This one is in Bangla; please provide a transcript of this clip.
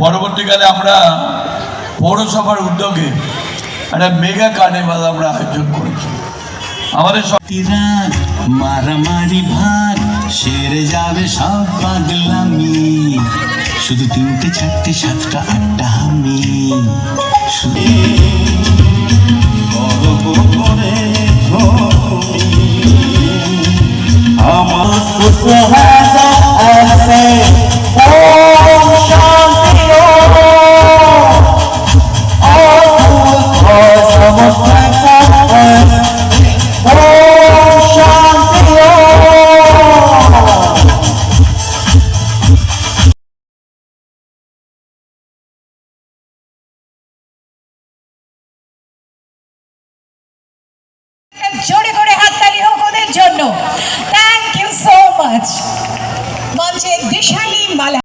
পরবর্তীকালে আমরা পৌরসভার উদ্যোগে একটা মেগা কার্নিভাল আমরা আয়োজন করেছি। আমাদের সব রাত মারামারি ভাগ সেরে যাবে সব পাগলামি। শুধু তিনটে চারটে সাতটা আটটা আমি শুধু আমার দেশের